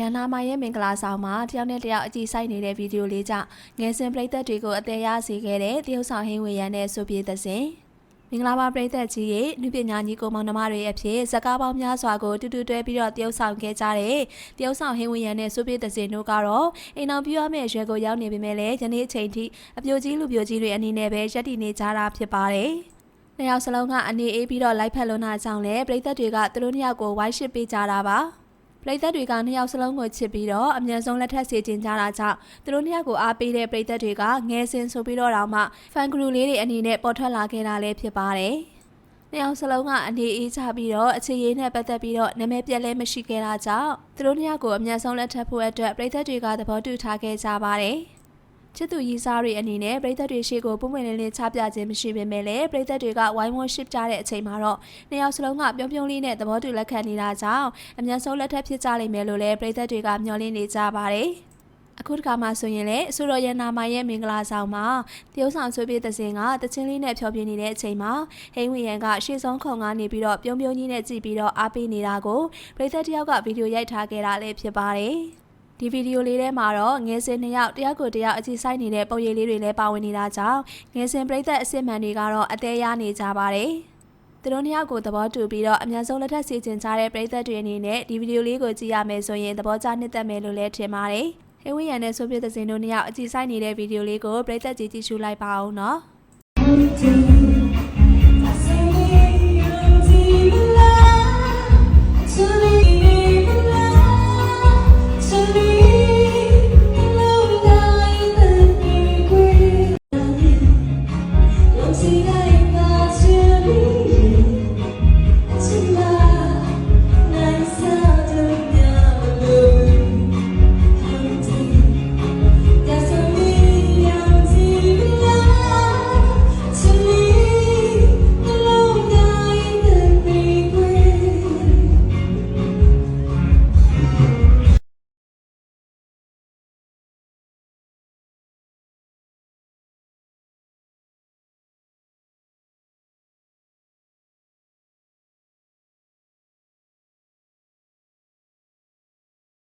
ရန်နာမိုင်ရဲ့မင်္ဂလာဆောင်မှာတယောက်နဲ့တယောက်အကြည့်ဆိုင်နေတဲ့ဗီဒီယိုလေးကြောင့်ငယ်စဉ်ပရိသတ်တွေကိုအသေးရစေခဲ့တဲ့တရုတ်ဆောင်ဟင်းဝေရန်နဲ့ဆိုပြေသစဉ်မင်္ဂလာပါပရိသတ်ကြီးရဲ့နုပညာညီကိုမောင်နှမတွေအဖြစ်ဇာကားပေါင်းများစွာကိုတူတူတွဲပြီးတော့တရုတ်ဆောင်ခဲ့ကြတဲ့တရုတ်ဆောင်ဟင်းဝေရန်နဲ့ဆိုပြေသစဉ်တို့ကတော့အိမ်အောင်ပြရမယ့်ရွယ်ကိုရောက်နေပေမဲ့လည်းယနေ့အချိန်ထိအပြိုကြီးလူပြိုကြီးတွေအနေနဲ့ပဲရက်တည်နေကြတာဖြစ်ပါတယ်။နှစ်ယောက်စလုံးကအနေအေးပြီးတော့လိုက်ဖက်လွန်တာကြောင့်လည်းပရိသတ်တွေကသူတို့နှစ်ယောက်ကိုဝိုင်းရှစ်ပေးကြတာပါ။ ပရိသတ်တွေကနှစ်ယောက်စလုံးကိုချစ်ပြီးတော့အမြန်ဆုံးလက်ထပ်စီခြင်းကြတာကြောင့်သူတို့နှစ်ယောက်ကိုအားပေးတဲ့ပရိသတ်တွေကငယ်စဉ်ဆိုပြီးတော့တောင်မှဖန်ဂရူလေးတွေအနေနဲ့ပေါ်ထွက်လာခဲ့တာလည်းဖြစ်ပါတယ်။နှစ်ယောက်စလုံးကအနေအေးချပြီးတော့အခြေရေးနဲ့ပတ်သက်ပြီးတော့နာမည်ပြက်လဲမရှိခဲ့တာကြောင့်သူတို့နှစ်ယောက်ကိုအမြန်ဆုံးလက်ထပ်ဖို့အတွက်ပရိသတ်တွေကသဘောတူထားခဲ့ကြပါတယ်။ ချစ်သူရီစားတွေအနေနဲ့ပြည်သက်တွေရှေ့ကိုပုံမှန်လေးလေးချပြခြင်းမရှိပေမဲ့လည်းပြည်သက်တွေကဝိုင်းဝန်းရှစ်ကြတဲ့အချိန်မှာတော့နှစ်ယောက်စလုံးကပြုံးပြုံးလေးနဲ့သဘောတူလက်ခံနေတာကြောင့်အများဆုံးလက်ထပ်ဖြစ်ကြလိမ့်မယ်လို့လည်းပြည်သက်တွေကမျှော်လင့်နေကြပါတယ်။အခုတစ်ခါမှဆိုရင်လည်းအဆိုတော်ရန်နာမိုင်ရဲ့မင်္ဂလာဆောင်မှာတရုတ်ဆောင်ဆွေးပြေးတဲ့စင်ကတချင်းလေးနဲ့ဖြောပြနေတဲ့အချိန်မှာဟိန်းဝီရန်ကရှေ့ဆုံးခုံကနေပြီးတော့ပြုံးပြုံးကြီးနဲ့ကြည့်ပြီးတော့အားပေးနေတာကိုပြည်သက်တယောက်ကဗီဒီယိုရိုက်ထားခဲ့တာလည်းဖြစ်ပါတယ်။ ဒီဗီဒီယိုလေးထဲမှာတော့ငယ်စဉ်နှစ်ယောက်တယောက်ကိုတယောက်အကြည့်ဆိုင်နေတဲ့ပုံရိပ်လေးတွေလည်းပါဝင်နေတာကြောင့်ငယ်စဉ်ပြိသက်အစ်စ်မှန်တွေကတော့အသေးရနေကြပါတယ်။သူတို့နှစ်ယောက်ကိုသဘောတူပြီးတော့အများဆုံးလက်ထပ်စီခြင်းကြတဲ့ပြိသက်တွေအနေနဲ့ဒီဗီဒီယိုလေးကိုကြည့်ရမယ်ဆိုရင်သဘောကျနှစ်သက်မယ်လို့လည်းထင်ပါတယ်။ဟိဝင်းရံနဲ့ဆိုပြတဲ့စင်တို့နှစ်ယောက်အကြည့်ဆိုင်နေတဲ့ဗီဒီယိုလေးကိုပြိသက်ကြည့်ကြည့်ရှုလိုက်ပါအောင်နော်။「